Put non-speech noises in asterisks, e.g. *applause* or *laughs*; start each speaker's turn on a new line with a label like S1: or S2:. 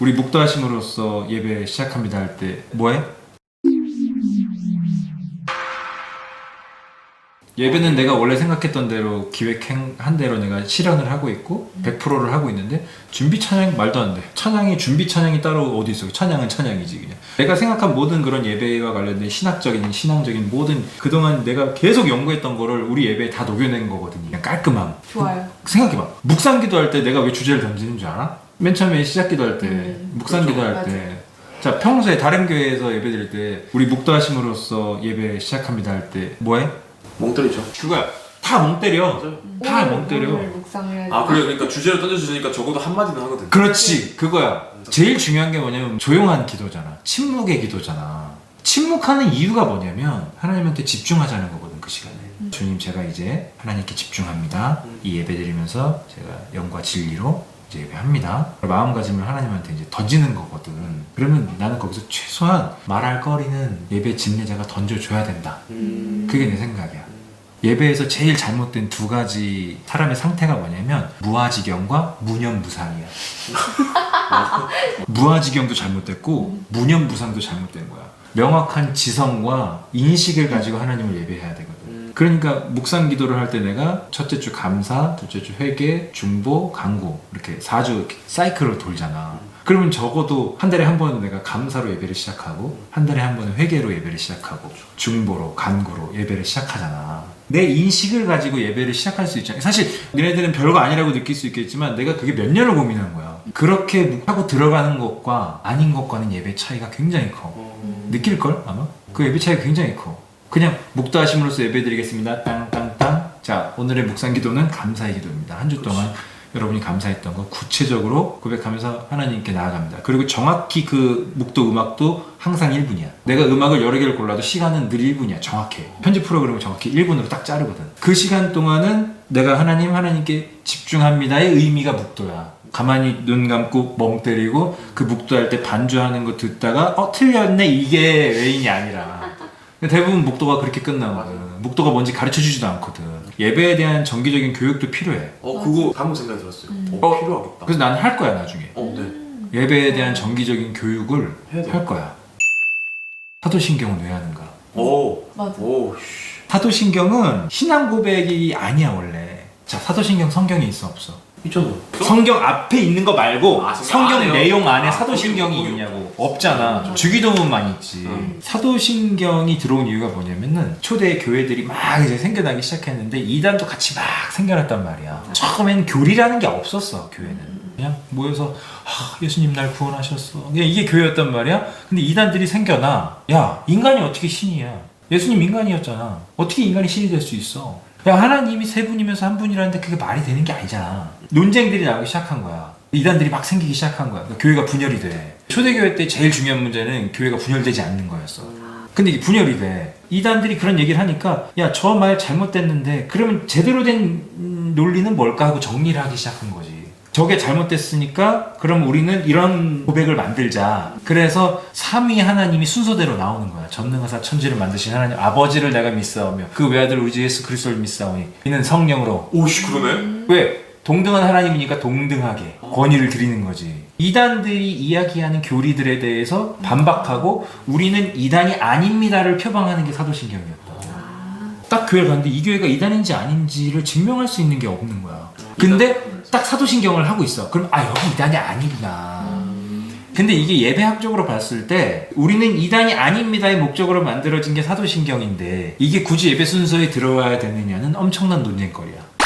S1: 우리 묵도하심으로써 예배 시작합니다 할 때 뭐해? 예배는 내가 원래 생각했던 대로 기획한 대로 내가 실현을 하고 있고 100%를 하고 있는데 준비 찬양 말도 안 돼. 찬양이 준비 찬양이 따로 어디 있어? 찬양은 찬양이지 그냥. 내가 생각한 모든 그런 예배와 관련된 신학적인 신앙적인 모든 그동안 내가 계속 연구했던 거를 우리 예배에 다 녹여낸 거거든요. 그냥 깔끔함.
S2: 좋아요.
S1: 생각해봐. 묵상 기도 할 때 내가 왜 주제를 던지는 줄 알아? 맨 처음에 시작 기도할 때,
S2: 음,
S1: 묵상
S2: 그렇죠.
S1: 기도할
S2: 맞아.
S1: 때. 자, 평소에 다른 교회에서 예배 드릴 때, 우리 묵도하심으로써 예배 시작합니다 할 때, 뭐해?
S3: 멍 때리죠.
S1: 그거야. 다 멍 때려. 다 멍 때려.
S2: 오늘.
S3: 아 그래 그러니까 주제를 던져주시니까 적어도 한 마디는 하거든.
S1: 그렇지. 그거야. 제일 중요한 게 뭐냐면 조용한 기도잖아. 침묵의 기도잖아. 침묵하는 이유가 뭐냐면 하나님한테 집중하자는 거거든 그 시간에. 주님 제가 이제 하나님께 집중합니다. 이 예배 드리면서 제가 영과 진리로 이제 예배합니다. 마음가짐을 하나님한테 이제 던지는 거거든. 그러면 나는 거기서 최소한 말할 거리는 예배 집례자가 던져줘야 된다.
S3: 음.
S1: 그게 내 생각이야. 예배에서 제일 잘못된 두 가지 사람의 상태가 뭐냐면 무아지경과 무념무상이야. *laughs* 무아지경도 잘못됐고 무념무상도 잘못된 거야. 명확한 지성과 인식을 가지고 하나님을 예배해야 되거든.
S3: 음.
S1: 그러니까 묵상 기도를 할 때 내가 첫째 주 감사, 둘째 주 회개, 중보, 강구 이렇게 4주 이렇게 사이클을 돌잖아. 그러면 적어도 한 달에 한 번은 내가 감사로 예배를 시작하고 한 달에 한 번은 회개로 예배를 시작하고 중보로 간구로 예배를 시작하잖아. 내 인식을 가지고 예배를 시작할 수 있잖아. 사실 너네들은 별거 아니라고 느낄 수 있겠지만 내가 그게 몇 년을 고민한 거야. 그렇게 하고 들어가는 것과 아닌 것과는 예배 차이가 굉장히 커.
S3: 어.
S1: 느낄걸 아마? 그 예배 차이가 굉장히 커 그냥 묵도하심으로써 예배 드리겠습니다. 땅땅땅. 자 오늘의 묵상 기도는 감사의 기도입니다. 한 주 동안 여러분이 감사했던 거 구체적으로 고백하면서 하나님께 나아갑니다. 그리고 정확히 그 묵도 음악도 항상 1분이야. 내가 음악을 여러 개를 골라도 시간은 늘 1분이야. 정확해. 편집 프로그램을 정확히 1분으로 딱 자르거든. 그 시간 동안은 내가 하나님 하나님께 집중합니다의 의미가 묵도야. 가만히 눈 감고 멍 때리고 그 묵도할 때 반주하는 거 듣다가 어 틀렸네. 이게 외인이 아니라 대부분 묵도가 그렇게 끝나거든 묵도가 뭔지 가르쳐 주지도 않거든 예배에 대한 정기적인 교육도 필요해
S3: 어 그거 방금 생각이 들었어요.
S2: 음.
S3: 어,
S1: 어,
S3: 필요하겠다.
S1: 그래서 나는 할 거야 나중에
S3: 어 네.
S1: 예배에 대한 정기적인 교육을
S3: 해야 돼.
S1: 할 거야 사도신경은 왜 하는가
S3: 오.
S2: 맞아.
S3: 오. 씨.
S1: 사도신경은 신앙 고백이 아니야 원래 자 사도신경 성경에 있어 없어
S3: 있잖아.
S1: 성경 앞에 있는 거 말고
S3: 아, 성경
S1: 성경
S3: 안에요?
S1: 내용 안에
S3: 아,
S1: 사도신경이
S3: 거기.
S1: 있냐고. 없잖아.
S2: 음.
S1: 주기도문만 있지.
S3: 음.
S1: 사도신경이 들어온 이유가 뭐냐면은 초대 교회들이 막 이제 생겨나기 시작했는데 이단도 같이 막 생겨났단 말이야. 처음엔 교리라는 게 없었어 교회는. 그냥 모여서 아, 예수님 날 구원하셨어. 그냥 이게 교회였단 말이야. 근데 이단들이 생겨나. 야 인간이 어떻게 신이야? 예수님 인간이었잖아. 어떻게 인간이 신이 될 수 있어 야 하나님이 세 분이면서 한 분이라는데 그게 말이 되는 게 아니잖아. 논쟁들이 나오기 시작한 거야. 이단들이 막 생기기 시작한 거야. 그러니까 교회가 분열이 돼. 초대교회 때 제일 중요한 문제는 교회가 분열되지 않는 거였어. 근데 이게 분열이 돼. 이단들이 그런 얘기를 하니까 야 저 말 잘못됐는데 그러면 제대로 된 음, 논리는 뭘까 하고 정리를 하기 시작한 거지 저게 잘못됐으니까 그럼 우리는 이런 고백을 만들자. 그래서 삼위 하나님이 순서대로 나오는 거야. 전능하사 천지를 만드신 하나님 아버지를 내가 믿사오며 그 외아들 우리 주 예수 그리스도를 믿사오니 이는 성령으로
S3: 오씨 그러네.
S1: 왜 동등한 하나님이니까 동등하게 권위를 드리는 거지. 이단들이 이야기하는 교리들에 대해서 반박하고 우리는 이단이 아닙니다를 표방하는 게 사도신경이었다. 딱 교회를 갔는데 이 교회가 이단인지 아닌지를 증명할 수 있는 게 없는 거야. 근데 딱 사도신경을 하고 있어. 그럼 아 여기 이단이 아니구나. 근데 이게 예배학적으로 봤을 때 우리는 이단이 아닙니다의 목적으로 만들어진 게 사도신경인데 이게 굳이 예배 순서에 들어와야 되느냐는 엄청난 논쟁거리야.